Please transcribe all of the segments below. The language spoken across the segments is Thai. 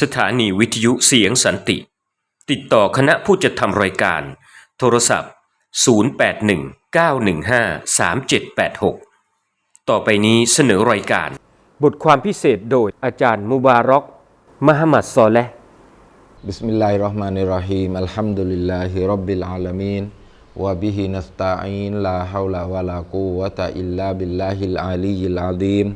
สถานีวิทยุเสียงสันติ ติดต่อคณะผู้จัดทำรายการ โทรศัพท์ 0819153786 ต่อไปนี้เสนอรายการ บทความพิเศษโดยอาจารย์มุบารอกมหมัดซอและบิสมิลลาฮิรเราะห์มานิรเราะฮีมอัลฮัมดุลิลลาฮิร็อบบิลอาลามีนวะบิฮินัสตาอีนลาฮาวลาวะลากูวะตะอิลลาบิลลาฮิลอาลียิลอาดีม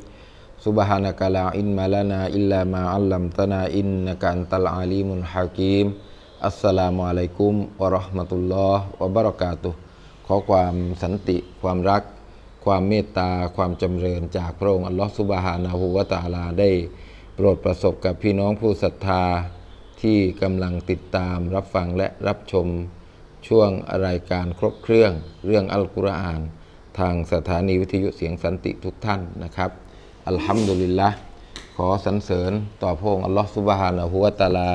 سبحانك لا علم لنا إلا ما علمتنا إنك أنت العليم الحكيم อัสสลามุอะลัยกุมวะเราะห์มะตุลลอฮ์วะบะเราะกาตุฮ์ขอความสันติ ความรัก ความเมตตา ความจำเริญจากพระองค์อัลลอฮ์ซุบฮานะฮูวะตะอาลาได้ โปรดประสบกับพี่น้องผู้ศรัทธา ที่กำลังติดตามรับฟังและรับชมช่วงรายการครบเครื่องเรื่องอัลกุรอาน ทางสถานีวิทยุเสียงสันติทุกท่านนะครับ อัลฮัมดุลิลละขอสรรเสริญต่อพระองค์อัลลอฮฺซุบฮานะฮูวะตาลา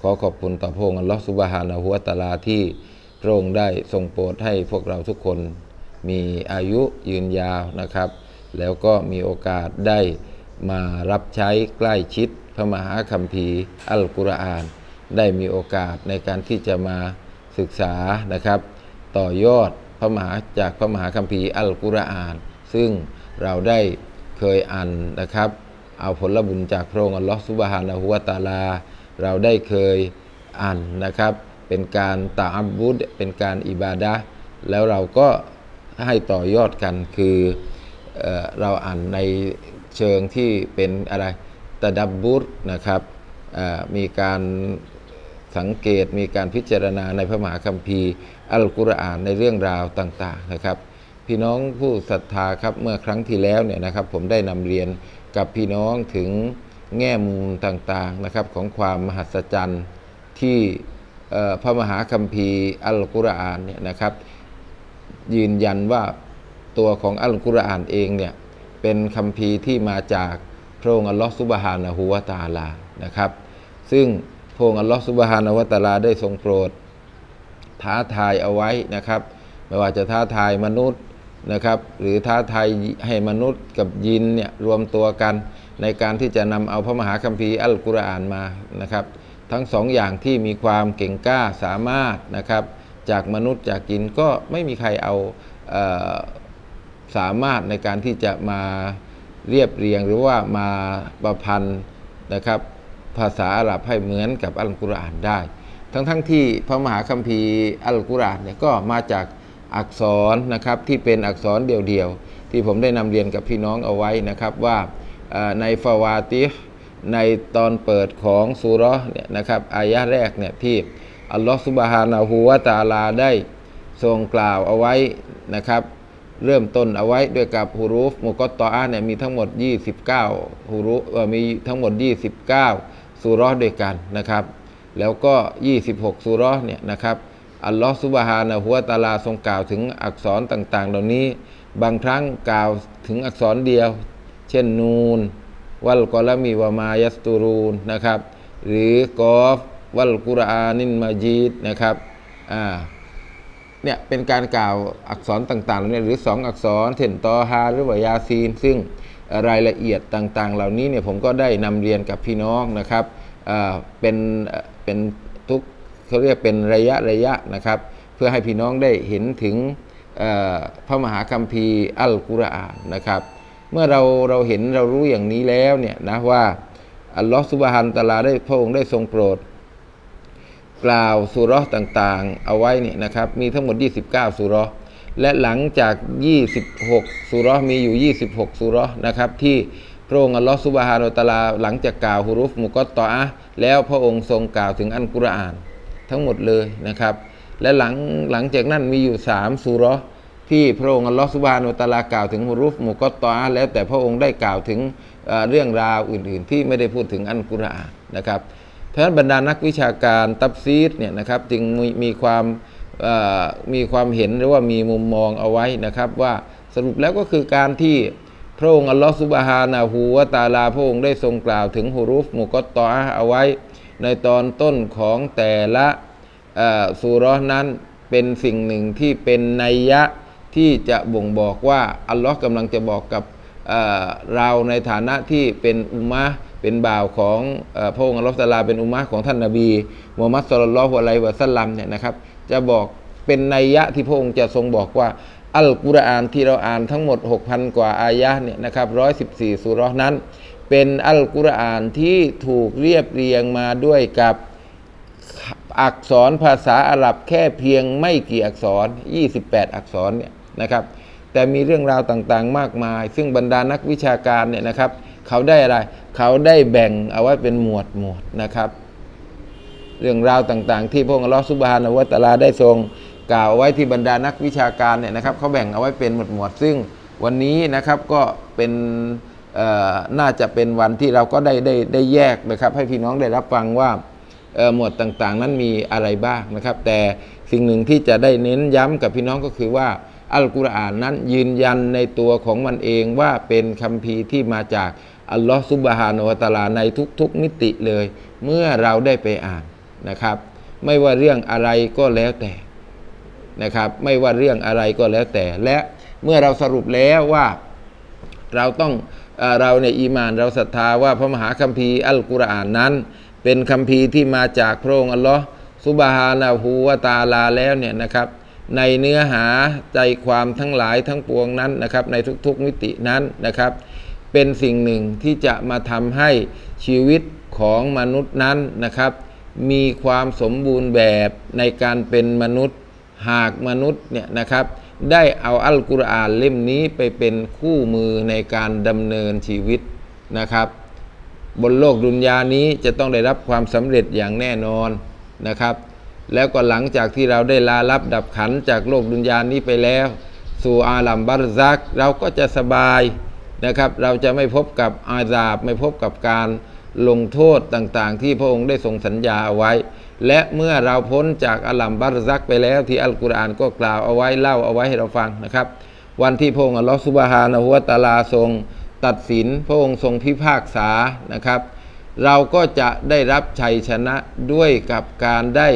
ขอขอบคุณต่อพระองค์อัลลอฮฺซุบฮานะฮูวะตาลาที่พระองค์ได้ทรงโปรดให้พวกเราทุกคนมีอายุยืนยาวนะครับ แล้วก็มีโอกาสได้มารับใช้ใกล้ชิดพระมหาคัมภีร์อัลกุรอาน ได้มีโอกาสในการที่จะมาศึกษานะครับ ต่อยอดพระมหาจากพระมหาคัมภีร์อัลกุรอาน ซึ่งเราได้ เคยอ่านนะครับ เอาผลบุญจากพระองค์อัลลอฮฺซุบฮานะฮูวะตาลา เราได้เคยอ่านนะครับ เป็นการตาอับบุดเป็นการอิบาดะแล้วเราก็ให้ต่อยอดกันคือเออเราอ่านในเชิงที่เป็นอะไรตะดับบุรนะครับมีการสังเกตมีการพิจารณาในพระมหาคัมภีร์อัลกุรอานในเรื่องราวต่าง ๆนะครับ พี่น้องผู้ศรัทธาครับเมื่อครั้งที่แล้วเนี่ยนะครับ ผมได้นำเรียนกับพี่น้องถึงแง่มุมต่างๆนะครับของความมหัศจรรย์ที่พระมหาคัมภีร์อัลกุรอานเนี่ยนะครับ ยืนยันว่าตัวของอัลกุรอานเองเนี่ยเป็นคัมภีร์ที่มาจากพระองค์อัลลอฮฺซุบฮานะฮูวะตาลานะครับ ซึ่งพระองค์อัลลอฮฺซุบฮานะฮูวะตาลาได้ทรงโปรดท้าทายเอาไว้นะครับ ไม่ว่าจะท้าทายมนุษย์ นะครับ หรือท้าทายให้มนุษย์กับยินเนี่ยรวมตัวกันในการที่จะนำเอาพระมหาคัมภีร์อัลกุรอานมานะครับ ทั้งสองอย่างที่มีความเก่งกล้าสามารถนะครับ จากมนุษย์จากยินก็ไม่มีใครเอาเออสามารถในการที่จะมาเรียบเรียงหรือว่ามาประพันธ์นะครับ ภาษาอาหรับให้เหมือนกับอัลกุรอานได้ ทั้งๆทที่พระมหาคัมภีร์อัลกุรอานเนี่ยก็มาจาก อักษรนะครับที่เป็นอักษรเดียวๆ ที่ผมได้นำเรียนกับพี่น้องเอาไว้นะครับว่าในฟาวาติในตอนเปิดของสุเราะห์เนี่ยนะครับอายะแรกเนี่ยที่อัลลอฮฺซุบฮานะฮูวะตาลาได้ทรงกล่าวเอาไว้นะครับเริ่มต้นเอาไว้ด้วยกับฮูรูฟมุกตตออาเนี่ยมีทั้งหมด 29ฮูรูฟมีทั้งหมด 29สุเราะห์ด้วยกันนะครับ แล้วก็ 26สุเราะห์เนี่ยนะครับ อัลลอฮฺซุบฮานะฮูวตาลาทรงกล่าวถึงอักษรต่าง ๆ เหล่านี้ บางครั้งกล่าวถึงอักษรเดียว เช่นนูน วัลกอลามีวามายัสตูรูนนะครับ หรือกอฟวัลกุรอานินมาจีดนะครับอ่าเนี่ยเป็นการกล่าวอักษรต่างๆเหล่านี้หรือสองอักษรเช่นตอฮาหรือว่ายาซีน ซึ่งรายละเอียดต่างๆ เหล่านี้เนี่ยผมก็ได้นำเรียนกับพี่น้องนะครับอ่าเป็นเป็นทุก เขาเรียกเป็นระยะระยะนะครับ เพื่อให้พี่น้องได้เห็นถึงพระมหาคัมภีร์อัลกุรอานนะครับ เมื่อเราเราเห็นเรารู้อย่างนี้แล้วเนี่ยนะว่าอัลลอฮฺสุบฮานตะอาลาได้พระองค์ได้ทรงโปรด กล่าวสุราะห์ต่างๆ เอาไว้เนี่ยนะครับ มีทั้งหมด 29 สุเราะห์และหลังจาก 26 สุราะห์มีอยู่ 26 สุราะห์นะครับ ที่พระองค์อัลลอฮฺซุบฮานาอัลตะอาลาหลังจากกล่าวฮุรุฟมุกตตออะแล้วพระองค์ทรงกล่าวถึงอัลกุรอาน ทั้งหมดเลยนะครับ และหลังหลังจากนั้นมีอยู่3สุรที่พระองค์อัลลอฮฺซุบฮานาอัลตาลากล่าวถึงฮุรุฟมุกตตออแล้วแต่พระองค์ได้กล่าวถึงเรื่องราวอื่น ๆ ที่ไม่ได้พูดถึงอัลกุรอานนะครับเพราะฉะนั้นบรรดานักวิชาการตับซีดเนี่ยนะครับจึงมีมีความมีความเห็นหรือว่ามีมุมมองเอาไว้นะครับ ว่าสรุปแล้วก็คือการที่พระองค์อัลลอฮฺซุบฮานะฮูวะตาลาพระองค์ได้ทรงกล่าวถึงฮุรุฟมุกตตออเอาไว้ ในตอนต้นของแต่ละสุราะห์นั้นเป็นสิ่งหนึ่งที่เป็นนัยยะที่จะบ่งบอกว่าอัลลอฮ์กำลังจะบอกกับเเราในฐานะที่เป็นอุมมะเป็นบ่าวของอพระองค์อัลลอฮฺตาลาเป็นอุมมะของท่านนบีมูฮัมมัดสุลลัลลอฮุอะลัยวะสัลลัมเนี่ยนะครับ จะบอกเป็นนัยยะที่พระองค์จะทรงบอกว่าอัลกุรอานที่เราอ่านทั้งหมด 6,000 กว่าอายะเนี่ยนะครับ114สุราะห์นั้น เป็นอัลกุรอานที่ถูกเรียบเรียงมาด้วยกับอักษรภาษาอาหรับแค่เพียงไม่กี่อักษร 28 อักษรเนี่ยนะครับแต่มีเรื่องราวต่างๆ มากมาย ซึ่งบรรดานักวิชาการเนี่ยนะครับ เขาได้อะไร เขาได้แบ่งเอาไว้เป็นหมวดหมวดนะครับ เรื่องราวต่างๆ ที่พระองค์อัลลอฮฺซุบฮานะฮูวตาลาได้ทรง กล่าวเอาไว้ที่บรรดานักวิชาการเนี่ยนะครับเขาแบ่งเอาไว้เป็นหมวดหมวดซึ่งวันนี้นะครับก็เป็น น่าจะเป็นวันที่เราก็ได้ได้ได้แยกนะครับ ให้พี่น้องได้รับฟังว่าหมวดต่างๆ นั้นมีอะไรบ้างนะครับ แต่สิ่งหนึ่งที่จะได้เน้นย้ำกับพี่น้องก็คือว่าอัลกุรอานนั้นยืนยันในตัวของมันเองว่าเป็นคัมภีร์ที่มาจากอัลลอฮฺซุบฮานะฮูวะตาลาในทุกๆมิติเลย เมื่อเราได้ไปอ่านนะครับ ไม่ว่าเรื่องอะไรก็แล้วแต่นะครับ ไม่ว่าเรื่องอะไรก็แล้วแต่ และเมื่อเราสรุปแล้วว่าเราต้อง เออเราในยอีมานเราศรัทธาว่าพระมหาคัมภีร์อัลกุรอานนั้น เป็นคัมภีร์ที่มาจากพระองค์อัลลอฮ์ซุบฮานะฮูวะตาลาแล้วเนี่ยนะครับ ในเนื้อหาใจความทั้งหลายทั้งปวงนั้นนะครับ ในทุกๆมิตินั้นนะครับ เป็นสิ่งหนึ่งที่จะมาทำให้ชีวิตของมนุษย์นั้นนะครับ มีความสมบูรณ์แบบในการเป็นมนุษย์หากมนุษย์เนี่ยนะครับได้เอาอัลกุรอานเล่มนี้ไปเป็นคู่มือในการดำเนินชีวิตนะครับ บนโลกดุนยานี้จะต้องได้รับความสำเร็จอย่างแน่นอนนะครับ แล้วก็หลังจากที่เราได้ลาลับดับขันจากโลกดุนยานี้ไปแล้ว สู่อาลัมบัรซัก เราก็จะสบายนะครับ เราจะไม่พบกับอาซาบ ไม่พบกับการลงโทษต่างๆ ที่พระองค์ได้ทรงสัญญาเอาไว้ และเมื่อเราพ้นจากอาลัมบัรซักไปแล้วที่อัลกุรอานก็กล่าวเอาไว้เล่าเอาไว้ให้เราฟังนะครับ วันที่พระองค์อัลลอฮฺซุบฮานะฮูวตาลาทรงตัดสินพระองค์ทรงพิพากษานะครับ เราก็จะได้รับชัยชนะด้วยกับการได้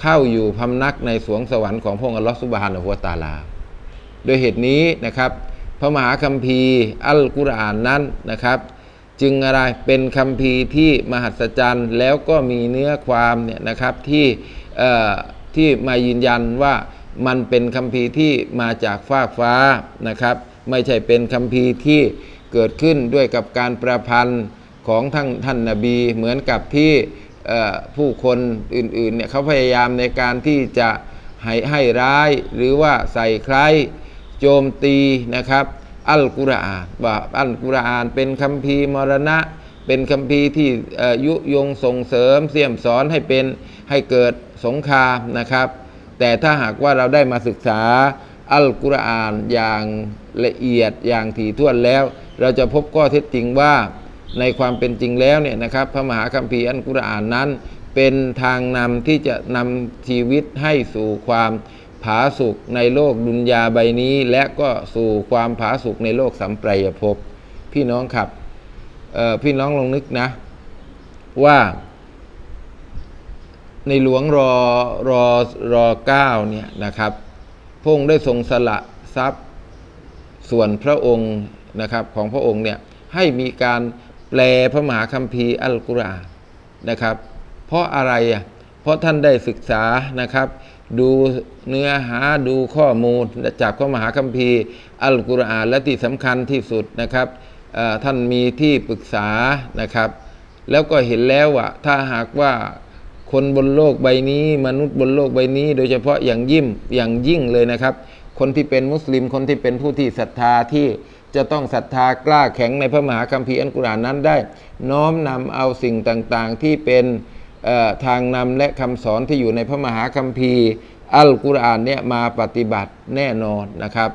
เข้าอยู่พำนักในสวงสวรรค์ของพระองค์อัลลอฮฺซุบฮานะฮูวตาลาโดยเหตุนี้นะครับ พระมหาคัมภีร์อัลกุรอานนั้นนะครับ จึงอะไรเป็นคัมภีร์ที่มหัศจรรย์ แล้วก็มีเนื้อความเนี่ยนะครับที่เอ่อที่มายืนยันว่ามันเป็นคัมภีร์ที่มาจากฟากฟ้านะครับ ไม่ใช่เป็นคัมภีร์ที่เกิดขึ้นด้วยกับการประพันธ์ของท่านท่านนบีเหมือนกับที่เอ่อผู้คนอื่นๆเนี่ยเขาพยายามในการที่จะให้ให้ร้ายหรือว่าใส่ใครโจมตีนะครับ อัลกุรอานว่าอัลกุรอานเป็นคัมภีร์มรณะ เป็นคัมภีร์ที่ยุยงส่งเสริมเสี่ยมสอนให้เป็นให้เกิดสงครามนะครับ แต่ถ้าหากว่าเราได้มาศึกษาอัลกุรอานอย่างละเอียดอย่างถี่ถ้วนแล้ว เราจะพบข้อเท็จจริงว่าในความเป็นจริงแล้วเนี่ยนะครับพระมหาคัมภีร์อัลกุรอานนั้น เป็นทางนำที่จะนำชีวิตให้สู่ความ ผาสุกในโลกดุนยาใบนี้ และก็สู่ความผาสุกในโลกสัมปรายภพพี่น้องครับพี่น้องลองนึกนะ ว่า ในหลวงรอรอรอเก้าเนี่ยนะครับพงค์ได้ทรงสละทรัพย์ส่วนพระองค์นะครับของพระองค์เนี่ยให้มีการแปลพระมหาคัมภีร์อัลกุรอานนะครับ เพราะอะไรอะเพราะท่านได้ศึกษานะครับ ดูเนื้อหาดูข้อมูลจากพระมหาคัมภีร์ อัลกุรอานและที่สำคัญที่สุดนะครับท่านมีที่ปรึกษานะครับ แล้วก็เห็นแล้วว่าถ้าหากว่าคนบนโลกใบนี้ มนุษย์บนโลกใบนี้ โดยเฉพาะอย่างยิ่งอย่างยิ่งเลยนะครับ คนที่เป็นมุสลิมคนที่เป็นผู้ที่ศรัทธาที่จะต้องศรัทธากล้าแข็งในพระมหาคัมภีร์อัลกุรอานนั้นได้ น้อมนำเอาสิ่งต่างๆที่เป็น ทางนำและคำสอนที่อยู่ในพระมหาคัมภีร์ อัลกุรอานเนี่ยมาปฏิบัติแน่นอนนะครับ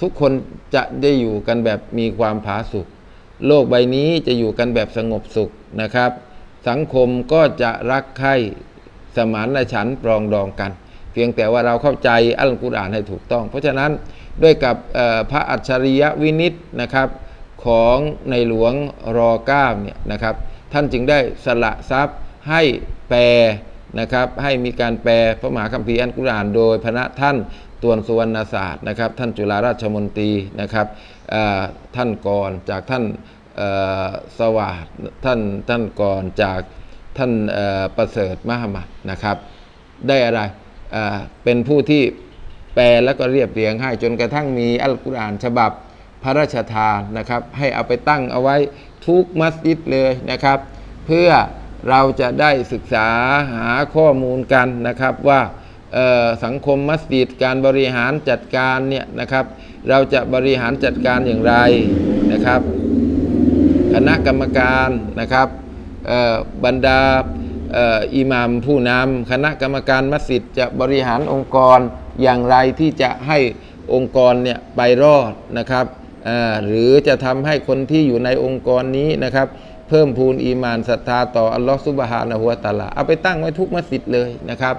ทุกคนจะได้อยู่กันแบบมีความผาสุกโลกใบนี้จะอยู่กันแบบสงบสุขนะครับ สังคมก็จะรักใคร่สมานฉันปรองดองกัน เพียงแต่ว่าเราเข้าใจอัลกุรอานให้ถูกต้อง เพราะฉะนั้นด้วยกับพระอัจฉริยะวินิตนะครับของในหลวงรอเก้าเนี่ยนะครับ ท่านจึงได้สละทรัพย์ ให้แปลนะครับให้มีการแปลพระมหาคัมภีร์อัลกุรอานโดยพระท่านตวนสุวรรณศาสตร์นะครับ ท่านจุฬาราชมนตรีนะครับท่านก่อนจากท่านสวัสดท่านท่านก่อนจากท่านประเสริฐมหามัดนะครับ ได้อะไรเป็นผู้ที่แปลแล้วก็เรียบเรียงให้จนกระทั่งมีอัลกุรอานฉบับพระราชทานนะครับ ให้เอาไปตั้งเอาไว้ทุกมัสยิดเลยนะครับ เพื่อ เราจะได้ศึกษาหาข้อมูลกันนะครับว่าสังคมมัสยิดการบริหารจัดการเนี่ยนะครับ เราจะบริหารจัดการอย่างไรนะครับ คณะกรรมการนะครับบรรดาอ,อิหมามผู้นำคณะกรรมการมัสยิดจะบริหารองค์กรอย่างไรที่จะให้องค์กรเนี่ยไปรอดนะครับหรือจะทำให้คนที่อยู่ในองค์กรนี้นะครับ พิ่มพูนอีมานศรัทธาต่ออัลลอฮฺซุบฮานะฮุวาตาลาเอาไปตั้งไว้ทุกมัสยิดเลยนะครับ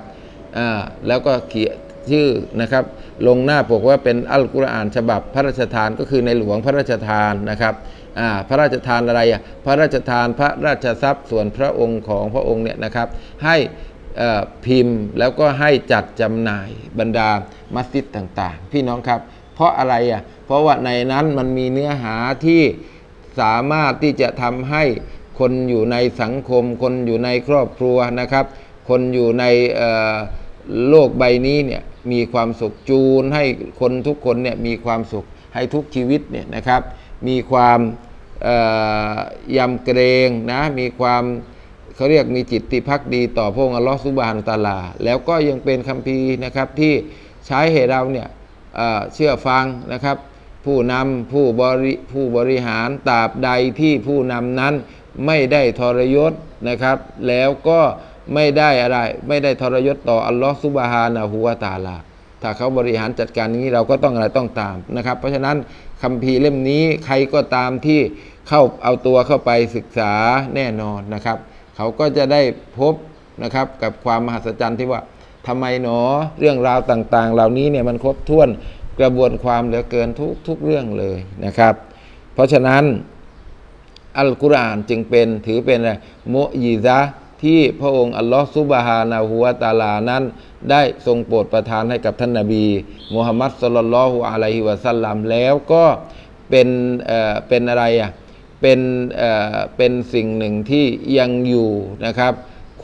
อ่าแล้วก็เขียนชื่อนะครับ ลงหน้าปกว่าเป็นอัลกุรอานฉบับพระราชทานก็คือในหลวงพระราชทานนะครับอ่าพระราชทานอะไรอะพระราชทานพระราชทรัพย์ส่วนพระองค์ของพระองค์เนี่ยนะครับ ให้พิมพ์แล้วก็ให้จัดจำหน่ายบรรดามัสยิดต่างๆ พี่น้องครับ เพราะอะไรอะเพราะว่าในนั้นมันมีเนื้อหาที่ สามารถที่จะทำให้คนอยู่ในสังคม คนอยู่ในครอบครัวนะครับ คนอยู่ในโลกใบนี้เนี่ยมีความสุขจูน ให้คนทุกคนเนี่ยมีความสุขให้ทุกชีวิตเนี่ยนะครับ มีความยำเกรงนะมีความเขาเรียกมีจิตติพักดีต่อพระองค์อัลลอฮฺซุบฮานุตาลา แล้วก็ยังเป็นคัมภีร์นะครับที่ใช้ให้เราเนี่ยเชื่อฟังนะครับ ผู้นำผู้บริผู้บริหารตราบใดที่ผู้นำนั้นไม่ได้ทรยศนะครับ แล้วก็ไม่ได้อะไร ไม่ได้ทรยศต่ออัลลอฮฺซุบฮานะฮูวาตาลา ถ้าเขาบริหารจัดการอย่างนี้เราก็ต้องอะไรต้องตามนะครับ เพราะฉะนั้นคัมภีร์เล่มนี้ใครก็ตามที่เข้าเอาตัวเข้าไปศึกษาแน่นอนนะครับ เขาก็จะได้พบนะครับกับความมหัศจรรย์ที่ว่าทำไมหนอเรื่องราวต่างๆ เหล่านี้เนี่ยมันครบถ้วน กระบวนความเหลือเกินทุกทุกเรื่องเลยนะครับ เพราะฉะนั้นอัลกุรอานจึงเป็นถือเป็นอะไรมุยิซะที่พระองค์อัลลอฮฺซุบฮานะฮูวาตาลานั้น ได้ทรงโปรดประทานให้กับท่านนาบีมุฮัมมัดสุลลัลฮุอะลัยฮิวะสัลลัมแล้วก็เป็นเอ่อเป็นอะไรอะเป็นเอ่อเป็นสิ่งหนึ่งที่ยังอยู่นะครับ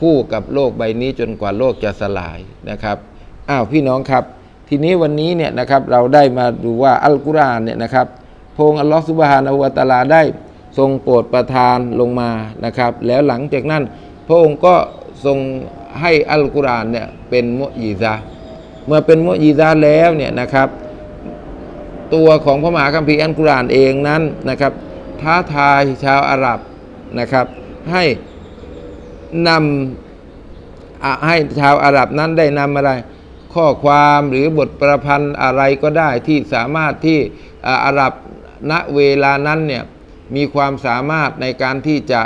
คู่กับโลกใบนี้จนกว่าโลกจะสลายนะครับอ้าวพี่น้องครับ ทีนี้วันนี้เนี่ยนะครับเราได้มาดูว่าอัลกุรอานเนี่ยนะครับพระองค์อัลลอฮฺซุบฮานะฮูวะตะลาได้ทรงโปรดประทานลงมานะครับ แล้วหลังจากนั้น พระองค์ก็ทรงให้อัลกุรอานเนี่ยเป็นมุยีซาเมื่อเป็นมุยีซาแล้วเนี่ยนะครับ ตัวของพระมหาคัมภีร์อัลกุรอานเองนั้นนะครับ ท้าทายชาวอาหรับนะครับ ให้นำให้ชาวอาหรับนั้นได้นำอะไร ข้อความหรือบทประพันธ์อะไรก็ได้ที่สามารถที่ออาหรับณเวลานั้นเนี่ยมีความสามารถในการที่จะ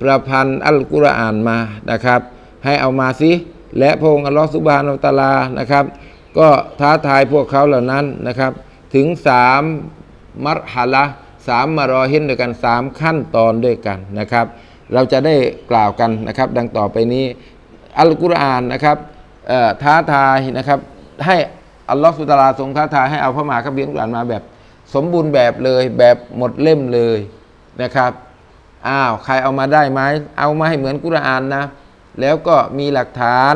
ประพันธ์อัลกุรอานมานะครับ ให้เอามาสิและพระองค์อัลลอฮฺสุบฮานาอัลตาลานะครับ ก็ท้าทายพวกเขาเหล่านั้นนะครับ ถึงสามมัรฮะละสามมารอเฮินด้วยกันสามขั้นตอนด้วยกันนะครับ เราจะได้กล่าวกันนะครับ ดังต่อไปนี้อัลกุรอานนะครับ ท้าทายนะครับ ให้อัลลอฮฺสุตาราทรงท้าทายให้เอาพระมหาคัมภีร์อัลกุรอานมาแบบ สมบูรณ์แบบเลย แบบหมดเล่มเลยนะครับอ้าวใครเอามาได้ไหมเอามาให้เหมือนกุรอานนะ แล้วก็มีหลักฐาน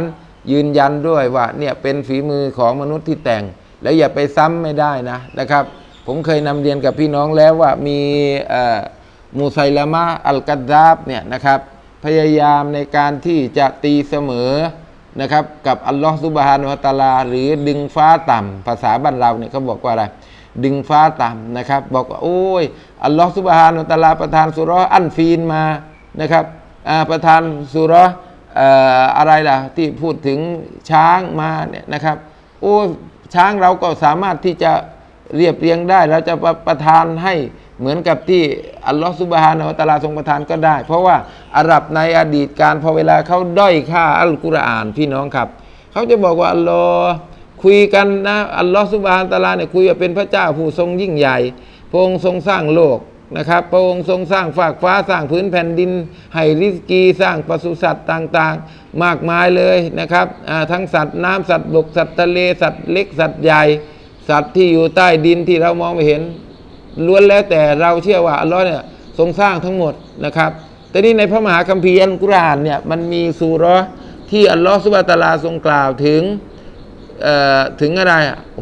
ยืนยันด้วยว่าเนี่ยเป็นฝีมือของมนุษย์ที่แต่ง แล้วอย่าไปซ้ำไม่ได้นะนะครับ ผมเคยนำเรียนกับพี่น้องแล้วว่ามีมูไซลามะอัลกัดดาบเนี่ยนะครับพยายามในการที่จะตีเสมอ นะครับกับอัลลอฮฺซุบฮานุวะตะลา หรือดึงฟ้าต่ำภาษาบ้านเราเนี่ยเขาบอกว่าอะไร ดึงฟ้าต่ำนะครับ บอกว่าโอ้ยอัลลอฮฺซุบฮานุวะตะลาประทานสุราะห์อันฟีนมานะครับประทานสุรออะไรล่ะที่พูดถึงช้างมาเนี่ยนะครับ โอ้ช้างเราก็สามารถที่จะเรียบเรียงได้เราจะประประทานให้ เหมือนกับที่อัลลอฮฺซุบฮานะฮูวะตะลาทรงประทานก็ได้ เพราะว่าอาหรับในอดีตการพอเวลาเขาด้อยค่าอัลกุรอานพี่น้องครับเขาจะบอกว่าอัลลอฮ์คุยกันนะอัลลอฮ์ซุบฮานตะลาเนี่ยคุยว่าเป็นพระเจ้าผู้ทรงยิ่งใหญ่พระองค์ทรงสร้างโลกนะครับ พระองค์ทรงสร้างฝากฟ้าสร้างพื้นแผ่นดินให้ริสกีสร้างปศุสัตว์ต่างๆ มากมายเลยนะครับทั้งสัตว์น้ำสัตว์บกสัตว์ทะเลสัตว์เล็กสัตว์ใหญ่ สัตว์ที่อยู่ใต้ดินที่เรามองไม่เห็น ล้วนแล้วแต่เราเชื่อว่าอัลลอฮ์เนี่ยทรงสร้างทั้งหมดนะครับ แต่นี่ในพระมหาคัมภีร์อัลกุรอานเนี่ยมันมีสุรที่อัลลอฮ์สุบะตาลาทรงกล่าวถึงเอ่อถึงอะไร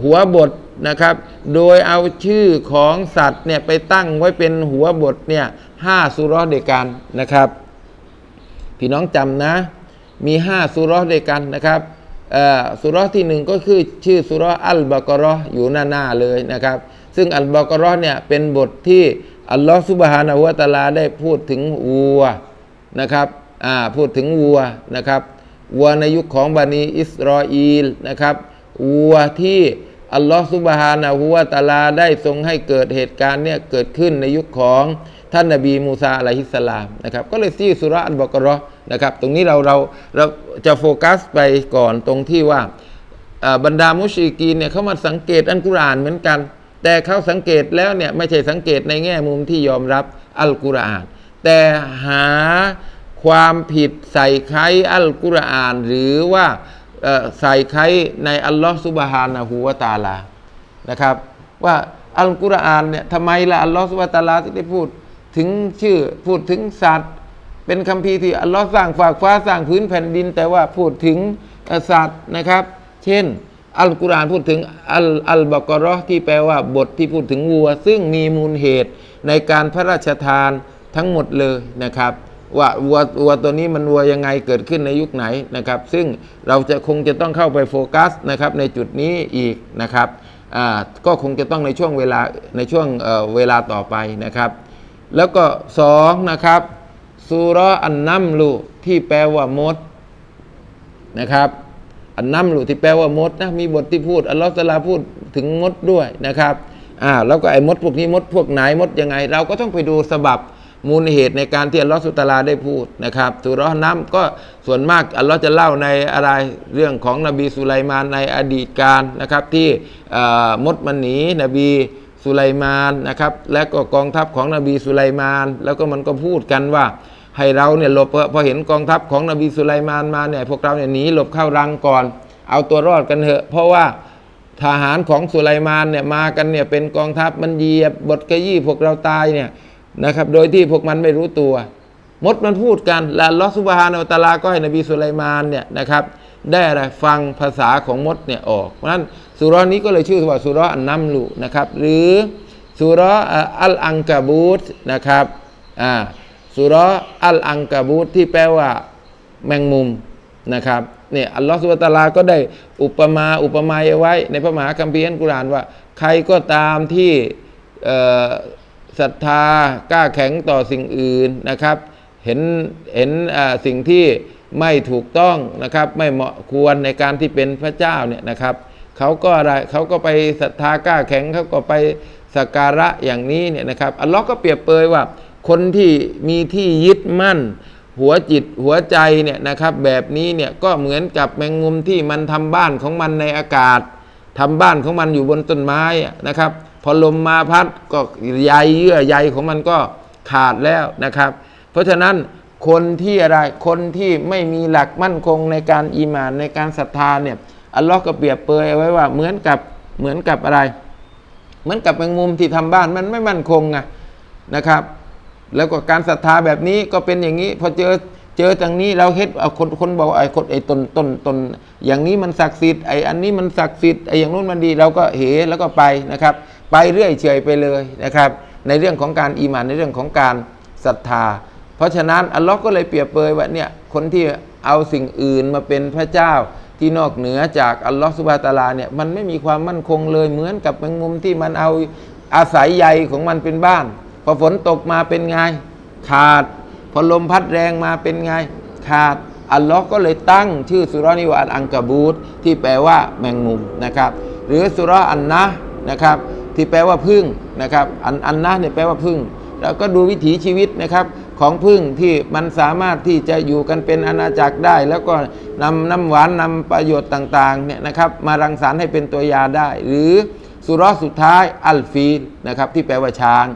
หัวบทนะครับ โดยเอาชื่อของสัตว์เนี่ยไปตั้งไว้เป็นหัวบทเนี่ยห้าสุรเดียกันนะครับ พี่น้องจำนะ มีห้าสุราะห์ด้วยกันนะครับเอ่อสุรที่หนึ่งก็คือชื่อสุรอัลบากราะห์อยู่หน้าหน้า ๆ เลยนะครับ ซึ่งอัลบากราะห์เนี่ยเป็นบทที่อัลลอฮฺซุบฮานะฮูวะตาลาได้พูดถึงวัวนะครับอ่าพูดถึงวัวนะครับวัวในยุคของบานีอิสราเอลนะครับวัวที่อัลลอฮฺซุบฮานะฮูวะตาลาได้ทรงให้เกิดเหตุการณ์เนี่ยเกิดขึ้นในยุคของท่านนบีมูซาอะลัยฮิสสลามนะครับก็เลยชื่สุราอัลบากราะห์นะครับตรงนี้เราเราเราจะโฟกัสไปก่อนตรงที่ว่าบรรดามุชริกีนเนี่ยเขามาสังเกตอัลกุรอานเหมือนกัน แต่เขาสังเกตแล้วเนี่ยไม่ใช่สังเกตในแง่มุมที่ยอมรับอัลกุรอาน แต่หาความผิดใส่ไคอัลกุรอาน หรือว่าใส่ไคในอัลลอฮฺซุบฮานะฮูวะตาลานะครับ ว่าอัลกุรอานเนี่ยทำไมล่ะอัลลอฮฺซุบฮานะฮูวะตาลาที่ได้พูดถึงชื่อพูดถึงสัตว์ เป็นคำพีที่อัลลอฮ์สร้างฝากฟ้าสร้างพื้นแผ่นดิน แต่ว่าพูดถึงสัตว์นะครับ เช่น อัลกุรอานพูดถึงอัลอัลบากราะห์ที่แปลว่าบทที่พูดถึงวัว ซึ่งมีมูลเหตุในการพระราชทานทั้งหมดเลยนะครับ ว่าวัววัวตัวนี้มันวัวยังไงเกิดขึ้นในยุคไหนนะครับ ซึ่งเราจะคงจะต้องเข้าไปโฟกัสนะครับในจุดนี้อีกนะครับก็คงจะต้องในช่วงเวลาในช่วงเเวลาต่อไปนะครับ แล้วก็สองนะครับสุราะห์อันนัมลุที่แปลว่ามดนะครับ อันนัมลุที่แปลว่ามดนะมีบทที่พูดอัลลอฮฺตะอาลาพูดถึงมดด้วยนะครับอ่าแล้วก็ไอ้มดพวกนี้มดพวกไหนมดยังไง เราก็ต้องไปดูสบับมูลเหตุในการที่อัลลอฮฺสุตลาได้พูดนะครับสุราะห์นัมก็ส่วนมากอัลลอฮฺจะเล่าในอะไรเรื่องของนบีสุไลมานในอดีตการนะครับที่อ่อมดมันหนีนบีสุไลมานนะครับและก็กองทัพของนบีสุไลมาน แล้วก็มันก็พูดกันว่า ให้เราเนี่ยหลบพอพอเห็นกองทัพของนบีสุไลมานมาเนี่ยพวกเราเนี่ยหนีหลบเข้ารังก่อน เอาตัวรอดกันเถอะ เพราะว่าทหารของสุไลมานเนี่ยมากันเนี่ยเป็นกองทัพมันเหยียบบทกระยี่พวกเราตายเนี่ยนะครับโดยที่พวกมันไม่รู้ตัว มดมันพูดกันและลลอฮฺซุบฮานอัลตาลาก็ให้นบีสุไลมานเนี่ยนะครับได้อะไรฟังภาษาของมดเนี่ยออกเพราะฉะนั้นสุราะห์นี้ก็เลยชื่อว่าสุราอันนัมลุนะครับหรือสุราะห์อ่าอัลอังกาบูตนะครับอ่า สุราะห์อัลอังกาบูตที่แปลว่าแมงมุมนะครับเนี่ยอัลลอฮฺสุบฮาตาลาก็ได้อุปมาอุปไมยเอาไว้ ในพระมหาคัมภีร์อัลกุรอานว่า ใครก็ตามที่ศรัทธากล้าแข็งต่อสิ่งอื่นนะครับ เห็นเห็นสิ่งที่ไม่ถูกต้องนะครับ ไม่เหมาะควรในการที่เป็นพระเจ้าเนี่ยนะครับเขาก็อะไรเขาก็ไปศรัทธากล้าแข็งเขาก็ไปสักการะอย่างนี้เนี่ยนะครับอัลลอฮ์ก็เปรียบเปยว่า คนที่มีที่ยึดมั่น หัวจิตหัวใจเนี่ยนะครับ แบบนี้เนี่ยก็เหมือนกับแมงมุมที่มันทำบ้านของมันในอากาศทำบ้านของมันอยู่บนต้นไม้นะครับ พอลมมาพัดก็ใยเยื่อใยของมันก็ขาดแล้วนะครับ เพราะฉะนั้นคนที่อะไรคนที่ไม่มีหลักมั่นคงในการอีมานในการศรัทธาเนี่ยอัลลอฮ์ก็เปรียบเปรยไว้ว่าเหมือนกับเหมือนกับอะไร เหมือนกับแมงมุมที่ทำบ้านมันไม่มั่นคงไงนะครับ แล้วก็การศรัทธาแบบนี้ก็เป็นอย่างนี้ พอเจอเจอจังนี้เราเฮ็ดเอาคนคนบอกไอ้คนไอ้ตนตนตนอย่างนี้มันศักดิ์สิทธิ์ไอ้อันนี้มันศักดิ์สิทธิ์ไอ้อย่างนู้นมันดีเราก็เหแล้วก็ไปนะครับ ไปเรื่อยเฉยไปเลยนะครับ ในเรื่องของการอีหมานในเรื่องของการศรัทธา เพราะฉะนั้นอัลลอฮ์ก็เลยเปรียบเปยว่าเนี่ยคนที่เอาสิ่งอื่นมาเป็นพระเจ้าที่นอกเหนือจากอัลลอฮ์สุบฮานะตาลาเนี่ยมันไม่มีความมั่นคงเลยเหมือนกับแมงมุมที่มันเอาอาศัยใยของมันเป็นบ้าน พอฝนตกมาเป็นไง ขาด พอลมพัดแรงมาเป็นไง ขาด อัลลอฮ์ก็เลยตั้งชื่อสุรานี้ว่าอัลอังกบูตที่แปลว่าแมงมุมนะครับ หรือสุราอันนะนะครับ ที่แปลว่าพึ่งนะครับ อันอันนะเนี่ยแปลว่าพึ่งแล้วก็ดูวิถีชีวิตนะครับ ของพึ่งที่มันสามารถที่จะอยู่กันเป็นอาณาจักรได้ แล้วก็นำน้ำหวานนำประโยชน์ต่างๆเนี่ยนะครับ มารังสรรค์ให้เป็นตัวยาได้ หรือสุรสุดท้ายอัลฟีนะครับที่แปลว่าช้าง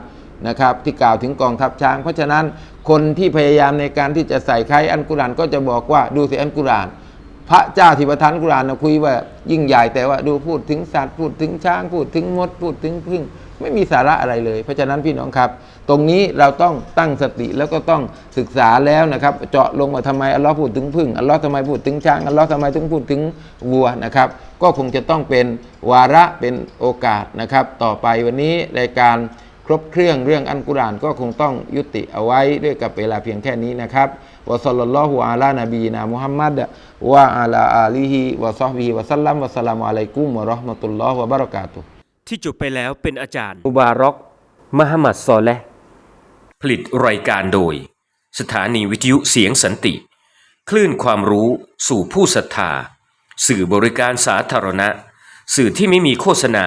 นะครับที่กล่าวถึงกองทัพช้าง เพราะฉะนั้นคนที่พยายามในการที่จะใส่ใครอันกุรานก็จะบอกว่าดูสิอันกุราน พระเจ้าที่ประทานกุรานนะคุยว่ายิ่งใหญ่แต่ว่าดูพูดถึงสัตว์พูดถึงช้างพูดถึงมดพูดถึงพึ่งไม่มีสาระอะไรเลย เพราะฉะนั้นพี่น้องครับ ตรงนี้เราต้องตั้งสติแล้วก็ต้องศึกษาแล้วนะครับ เจาะลงมาทำไมอัลลอฮ์พูดถึงพึ่งอัลลอฮ์ทำไมพูดถึงช้างอัลลอฮ์ทำไมถึงพูดถึงวัวนะครับ ก็คงจะต้องเป็นวาระเป็นโอกาสนะครับ ต่อไปวันนี้รายการ ครบเครื่องเรื่องอันกุรานก็คงต้องยุติเอาไว้ด้วยกับเวลาเพียงแค่นี้นะครับวะซัลลัลลอฮุอะลานบีนามุฮัมมัดวะอะลาอาลีฮิวะซอฮบิฮิวะซัลลัมวะสลามุอะลัยกุมวะราะห์มะตุลลอฮ์วะบะเราะกาตุที่จบไปแล้วเป็นอาจารย์มุบารอกมหมัดซอและผลิตรายการโดย สถานีวิทยุเสียงสันติ คลื่นความรู้สู่ผู้ศรัทธา สื่อบริการสาธารณะ สื่อที่ไม่มีโฆษณา